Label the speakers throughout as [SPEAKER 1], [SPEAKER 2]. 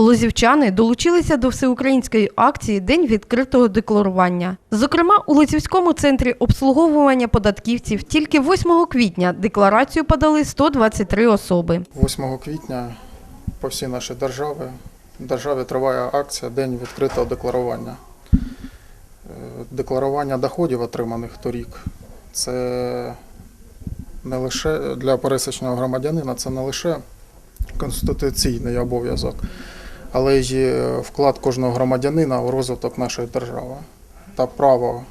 [SPEAKER 1] Лозівчани долучилися до всеукраїнської акції День відкритого декларування. Зокрема, у Лозівському центрі обслуговування податківців тільки 8 квітня декларацію подали 123 особи.
[SPEAKER 2] 8 квітня по всій нашій державі, державі триває акція День відкритого декларування. Е, Декларування доходів, отриманих торік, це не лише для пересічного громадянина, це не лише конституційний обов'язок, але й е, вклад кожного громадянина у розвиток нашої держави та право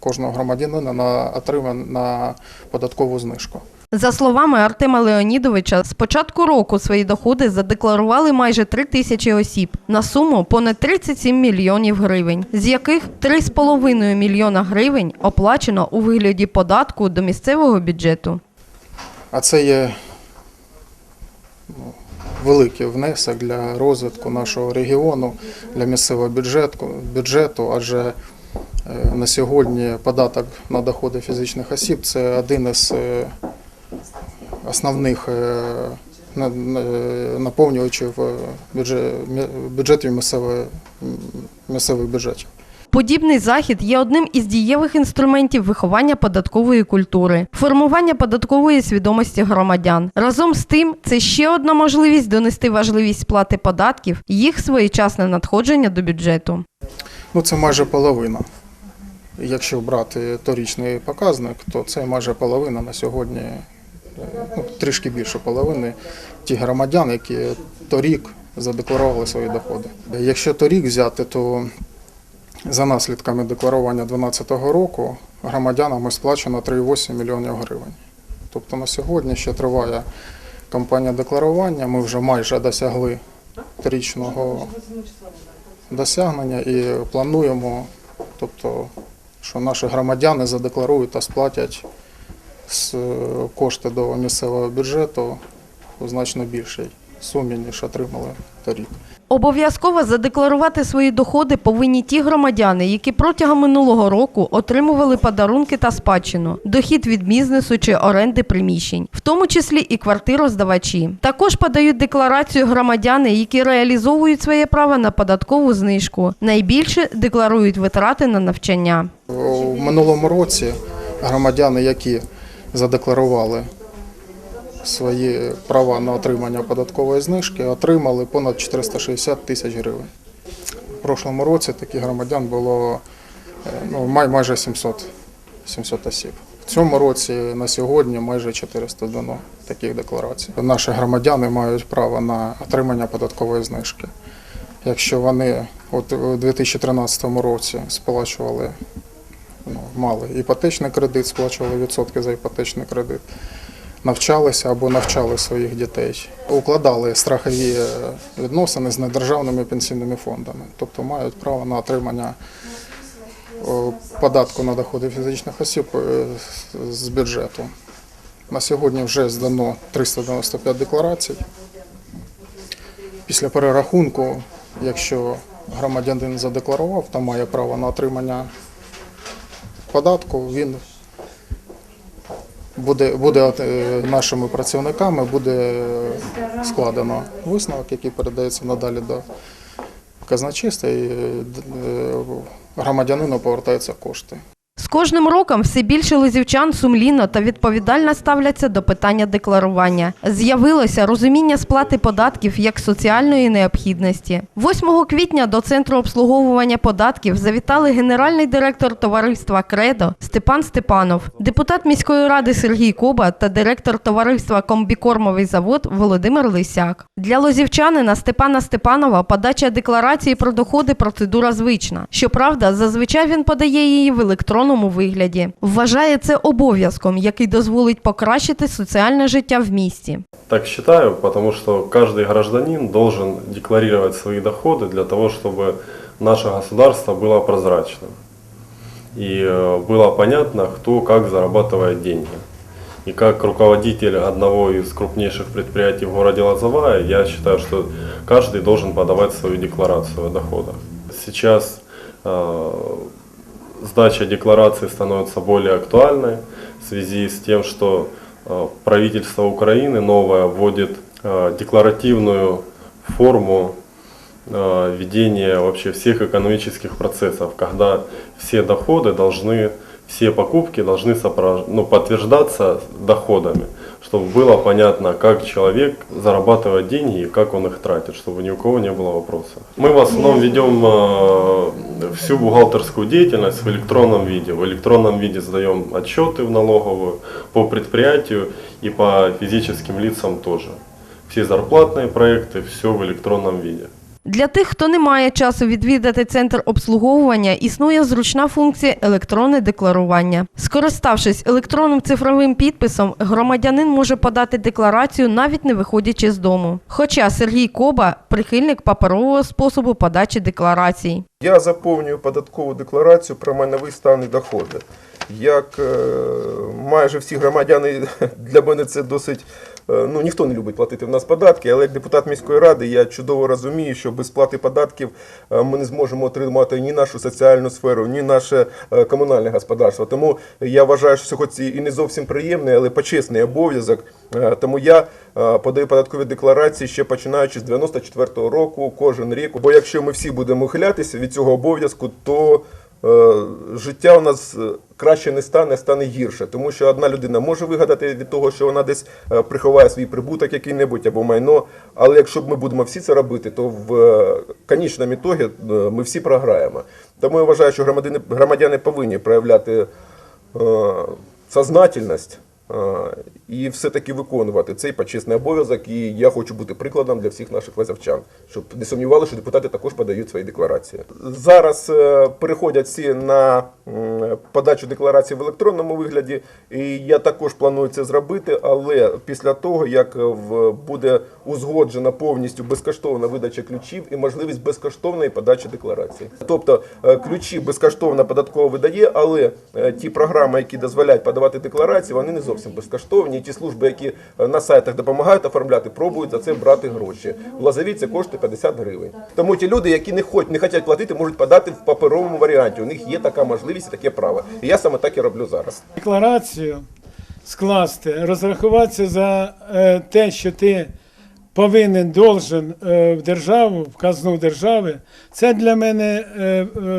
[SPEAKER 2] кожного громадянина на отримання на податкову знижку.
[SPEAKER 1] За словами Артема Леонідовича, з початку року свої доходи задекларували майже 3 тисячі осіб на суму понад 37 мільйонів гривень, з яких 3,5 мільйона гривень оплачено у вигляді податку до місцевого бюджету.
[SPEAKER 2] А це є великий внесок для розвитку нашого регіону, для місцевого бюджету, бюджету адже е, на сьогодні податок на доходи фізичних осіб це один із е, основних е, на- на- наповнювачів бюджетів місцевих бюджетів.
[SPEAKER 1] Подібний захід є одним із дієвих інструментів виховання податкової культури, формування податкової свідомості громадян. Разом з тим, це ще одна можливість донести важливість сплати податків, їх своєчасне надходження до бюджету.
[SPEAKER 2] Ну, це майже половина. Якщо брати торічний показник, то це майже половина на сьогодні, е, ну, трішки більше половини ті громадян, які торік задекларували свої доходи. Якщо торік взяти, то за наслідками декларування 2012 року громадянам сплачено 3,8 мільйонів гривень. Тобто на сьогодні ще триває кампанія декларування, ми вже майже досягли торічного досягнення і плануємо, тобто, що наші громадяни задекларують та сплатять кошти до місцевого бюджету у значно більшій сумі, ніж отримали торік.
[SPEAKER 1] Обов'язково задекларувати свої доходи повинні ті громадяни, які протягом минулого року отримували подарунки та спадщину, дохід від бізнесу чи оренди приміщень, в тому числі і квартироздавачі. Також подають декларацію громадяни, які реалізовують своє право на податкову знижку. Найбільше декларують витрати на навчання.
[SPEAKER 2] У минулому році громадяни, які задекларували свої права на отримання податкової знижки, отримали понад 460 тисяч гривень. У прошлому році таких громадян було е, ну, май- майже 700, 700 осіб. В цьому році на сьогодні майже 400 дано таких декларацій. Наші громадяни мають право на отримання податкової знижки. Якщо вони от у 2013 році сплачували ну, мали іпотечний кредит, сплачували відсотки за іпотечний кредит, навчалися або навчали своїх дітей, укладали страхові е, відносини з недержавними пенсійними фондами, тобто мають право на отримання податку на доходи фізичних осіб е, з бюджету. На сьогодні вже здано 395 декларацій. Після перерахунку, якщо громадянин задекларував та має право на отримання податку, він буде, буде е, нашими працівниками буде складено висновок, який передається надалі до казначиста і е, е, громадянину повертаються кошти.
[SPEAKER 1] З кожним роком все більше лозівчан сумлінно та відповідально ставляться до питання декларування. З'явилося розуміння сплати податків як соціальної необхідності. 8 квітня до центру обслуговування податків завітали генеральний директор товариства Кредо Степан Степанов, депутат міської ради Сергій Коба та директор товариства Комбікормовий завод Володимир Лисяк. Для лозівчанина Степана Степанова подача декларації про доходи процедура звична. Щоправда, зазвичай він подає її в електронному вигляді. Вважає це обов'язком, який дозволить покращити соціальне життя в місті.
[SPEAKER 3] Так считаю, потому что каждый гражданин должен декларировать свои доходы для того, чтобы наше государство было прозрачным. И э, было понятно, кто как зарабатывает деньги. И как руководитель одного из крупнейших предприятий в городе Лозовая, я считаю, что каждый должен подавать свою декларацию о доходах. Сейчас э, сдача декларации становится более актуальной в связи с тем, что э, правительство Украины новое вводит э, декларативную форму э, ведения вообще всех экономических процессов, когда все доходы должны, все покупки должны ну, подтверждаться доходами, чтобы было понятно, как человек зарабатывает деньги и как он их тратит, чтобы ни у кого не было вопросов. Мы в основном ведем э, всю бухгалтерскую деятельность в электронном виде. В электронном виде сдаем отчеты в налоговую по предприятию и по физическим лицам тоже. Все зарплатные проекты, все в электронном виде.
[SPEAKER 1] Для тих, хто не має часу відвідати центр обслуговування, існує зручна функція електронне декларування. Скориставшись електронним цифровим підписом, громадянин може подати декларацію, навіть не виходячи з дому. Хоча Сергій Коба прихильник паперового способу подачі декларацій.
[SPEAKER 4] Я заповнюю податкову декларацію про майновий стан і доходи. Як е, майже всі громадяни, для мене це досить. е, Ну, ніхто не любить платити в нас податки, але як депутат міської ради я чудово розумію, що без сплати податків е, ми не зможемо отримати ні нашу соціальну сферу, ні наше комунальне господарство. Тому я вважаю, що хоч і не зовсім приємний, але почесний обов'язок. Тому я подаю податкові декларації ще починаючи з 94-го року, кожен рік. Бо якщо ми всі будемо ухилятися від цього обов'язку, то життя у нас е, краще не стане, стане гірше. Тому що одна людина може вигадати від того, що вона десь е, приховає свій прибуток який-небудь або майно. Але якщо ми будемо всі це робити, то в е, конічному ітогі е, ми всі програємо. Тому я вважаю, що громадяни, повинні проявляти е, сознательність. Е, І все-таки виконувати цей почесний обов'язок. І я хочу бути прикладом для всіх наших лазівчан, щоб не сумнівали, що депутати також подають свої декларації. Зараз е, переходять всі на подачу декларації в електронному вигляді, і я також планую це зробити, але після того, як в, буде узгоджена повністю безкоштовна видача ключів і можливість безкоштовної подачі декларації. Тобто е, ключі безкоштовно податково видає, але е, ті програми, які дозволяють подавати декларації, вони не зовсім безкоштовні. І ті служби, які е, на сайтах допомагають оформляти, пробують за це брати гроші. В Лазові це коштує 50 гривень. Тому ті люди, які не хочуть, не хочуть платити, можуть подати в паперовому варіанті. У них є така можливість і таке право. І я саме так і роблю зараз.
[SPEAKER 5] декларацію скласти, розрахуватися за е, те, що ти повинен, должен е, в державу, в казну держави, це для мене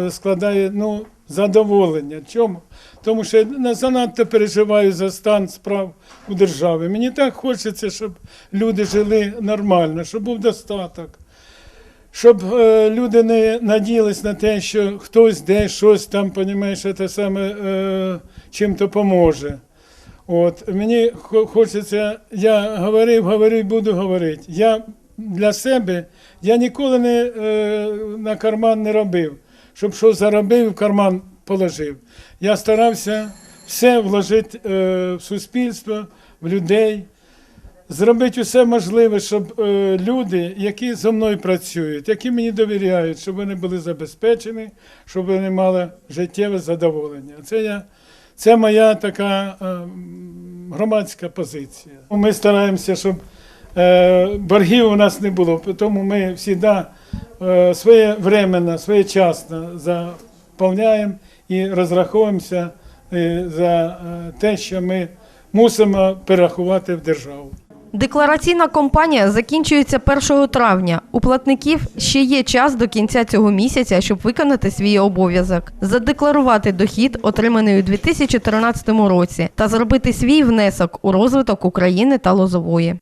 [SPEAKER 5] складає ну, задоволення. Чому? Тому що я занадто переживаю за стан справ у державі. Мені так хочеться, щоб люди жили нормально, щоб був достаток. Щоб е, люди не надіялись на те, що хтось десь щось там, понімаєш, те саме е, чим-то поможе. От мені хочеться, я говорив, говорив, буду говорити. Я для себе я ніколи не е, на карман не робив, щоб що заробив, в карман положив. Я старався все вложити е, в суспільство, в людей зробити все можливе, щоб е, люди, які зі мною працюють, які мені довіряють, щоб вони були забезпечені, щоб вони мали життєве задоволення. Це, я, це моя така е, громадська позиція. Ми стараємося, щоб боргів у нас не було, тому ми завжди е, своєвременно, своєчасно заповняємо і розраховуємося е, за е, те, що ми мусимо перерахувати в державу.
[SPEAKER 1] Деклараційна кампанія закінчується 1 травня. У платників ще є час до кінця цього місяця, щоб виконати свій обов'язок, задекларувати дохід, отриманий у 2013 році, та зробити свій внесок у розвиток України та Лозової.